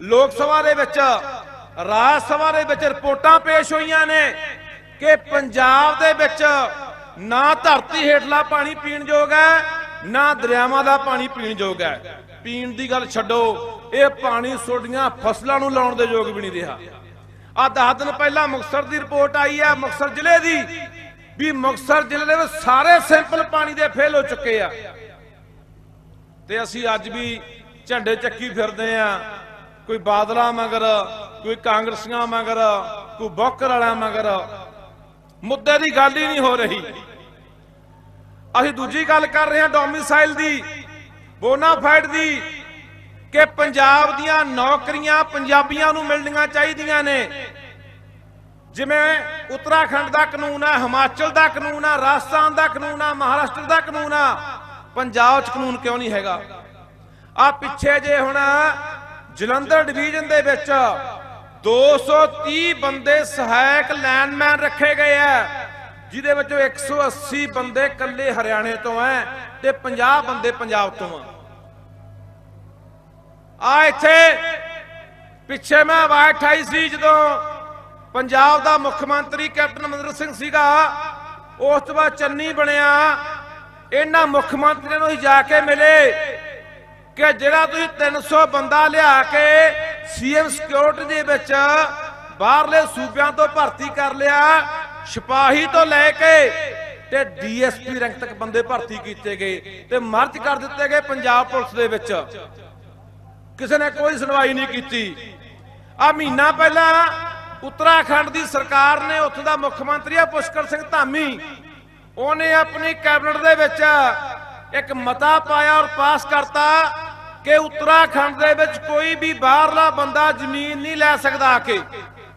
ਲੋਕ ਸਭਾ ਦੇ ਵਿੱਚ, ਰਾਜ ਸਭਾ ਦੇ ਵਿੱਚ ਰਿਪੋਰਟਾਂ ਪੇਸ਼ ਹੋਈਆਂ ਨੇ ਕਿ ਪੰਜਾਬ ਦੇ ਵਿੱਚ ਨਾ ਧਰਤੀ ਹੇਠਲਾ ਪਾਣੀ ਪੀਣ ਯੋਗ ਹੈ, ਨਾ ਦਰਿਆਵਾਂ ਦਾ ਪਾਣੀ ਪੀਣ ਯੋਗ ਹੈ। ਪੀਣ ਦੀ ਗੱਲ ਛੱਡੋ, ਇਹ ਪਾਣੀ ਤੁਹਾਡੀਆਂ ਫਸਲਾਂ ਨੂੰ ਲਾਉਣ ਦੇ ਯੋਗ ਵੀ ਨਹੀਂ ਰਿਹਾ। ਆ 10 ਦਿਨ ਪਹਿਲਾਂ ਮੁਕਤਸਰ ਦੀ ਰਿਪੋਰਟ ਆਈ ਹੈ, ਮੁਕਤਸਰ ਜ਼ਿਲ੍ਹੇ ਦੀ, ਵੀ ਮੁਕਤਸਰ ਜ਼ਿਲ੍ਹੇ ਦੇ ਵਿੱਚ ਸਾਰੇ ਸੈਂਪਲ ਪਾਣੀ ਦੇ ਫੇਲ ਹੋ ਚੁੱਕੇ ਆ। ਤੇ ਅਸੀਂ ਅੱਜ ਵੀ ਝੰਡੇ ਚੱਕੀ ਫਿਰਦੇ ਆ। ਕੋਈ ਬਾਦਲਾ ਮਗਰ, ਕੋਈ ਕਾਂਗਰਸੀਆਂ ਮਗਰ, ਕੋਈ ਬੋਕਰ ਵਾਲਾ ਮਗਰ। ਮੁੱਦੇ ਦੀ ਗੱਲ ਹੀ ਨਹੀਂ ਹੋ ਰਹੀ। ਅਸੀਂ ਦੂਜੀ ਗੱਲ ਕਰ ਰਹੇ ਹਾਂ ਡੋਮਿਸਾਈਲ ਦੀ, ਬੋਨਾਫਾਈਡ ਦੀ, ਕਿ ਪੰਜਾਬ ਦੀਆਂ ਨੌਕਰੀਆਂ ਪੰਜਾਬੀਆਂ ਨੂੰ ਮਿਲਣੀਆਂ ਚਾਹੀਦੀਆਂ ਨੇ। ਜਿਵੇਂ ਉੱਤਰਾਖੰਡ ਦਾ ਕਾਨੂੰਨ ਆ, ਹਿਮਾਚਲ ਦਾ ਕਾਨੂੰਨ ਆ, ਰਾਜਸਥਾਨ ਦਾ ਕਾਨੂੰਨ ਆ, ਮਹਾਰਾਸ਼ਟਰ ਦਾ ਕਾਨੂੰਨ ਆ, ਪੰਜਾਬ 'ਚ ਕਾਨੂੰਨ ਕਿਉਂ ਨਹੀਂ ਹੈਗਾ? ਆ ਪਿੱਛੇ ਜੇ ਹੁਣ ਜਲੰਧਰ ਡਿਵੀਜ਼ਨ ਦੇ ਵਿੱਚ 230 ਬੰਦੇ ਸਹਾਇਕ ਲਾਈਨਮੈਨ ਰੱਖੇ ਗਏ ਆ ਜਿਹਦੇ ਵਿੱਚੋਂ 180 ਬੰਦੇ ਕੱਲੇ ਹਰਿਆਣੇ ਤੋਂ ਐ ਤੇ 50 ਬੰਦੇ ਪੰਜਾਬ ਤੋਂ ਆ। ਆ ਇੱਥੇ ਪਿੱਛੇ ਮੈਂ ਆਵਾਜ਼ ਠਾਈ ਸੀ ਜਦੋਂ ਪੰਜਾਬ ਦਾ ਮੁੱਖ ਮੰਤਰੀ ਕੈਪਟਨ ਅਮਰਿੰਦਰ ਸਿੰਘ ਸੀਗਾ, ਉਸ ਤੋਂ ਬਾਅਦ ਚੰਨੀ ਬਣਿਆ, ਇਹਨਾਂ ਮੁੱਖ ਮੰਤਰੀਆਂ ਨੂੰ ਹੀ ਜਾ ਕੇ ਮਿਲੇ ਕਿ ਜਿਹੜਾ ਤੁਸੀਂ 300 ਬੰਦਾ ਲਿਆ ਕੇ ਸੀਐਮ ਸਿਕਿਉਰਿਟੀ ਦੇ ਵਿੱਚ ਬਾਹਰਲੇ ਸੂਬਿਆਂ ਤੋਂ ਭਰਤੀ ਕਰ ਲਿਆ, ਸਿਪਾਹੀ ਤੋਂ ਲੈ ਕੇ ਤੇ ਡੀਐਸਪੀ ਰੈਂਕ ਤੱਕ ਬੰਦੇ ਭਰਤੀ ਕੀਤੇ ਗਏ ਤੇ ਮਰਜ ਕਰ ਦਿੱਤੇ ਗਏ ਪੰਜਾਬ ਪੁਲਿਸ ਦੇ ਵਿੱਚ। ਕਿਸੇ ਨੇ ਕੋਈ ਸੁਣਵਾਈ ਨਹੀਂ ਕੀਤੀ। ਆ ਮਹੀਨਾ ਪਹਿਲਾਂ ਉੱਤਰਾਖੰਡ ਦੀ ਸਰਕਾਰ ਨੇ ਉੱਥੇ ਦਾ ਮੁੱਖ ਮੰਤਰੀ ਆ ਪੁਸ਼ਕਰ ਸਿੰਘ ਧਾਮੀ, ਉਹਨੇ ਆਪਣੀ ਕੈਬਨਿਟ ਦੇ ਵਿੱਚ ਇੱਕ ਮਤਾ ਪਾਇਆ ਔਰ ਪਾਸ ਕਰਤਾ ਕਿ ਉੱਤਰਾਖੰਡ ਦੇ ਵਿੱਚ ਕੋਈ ਵੀ ਬਾਹਰਲਾ ਬੰਦਾ ਜ਼ਮੀਨ ਨਹੀਂ ਲੈ ਸਕਦਾ ਆ ਕੇ।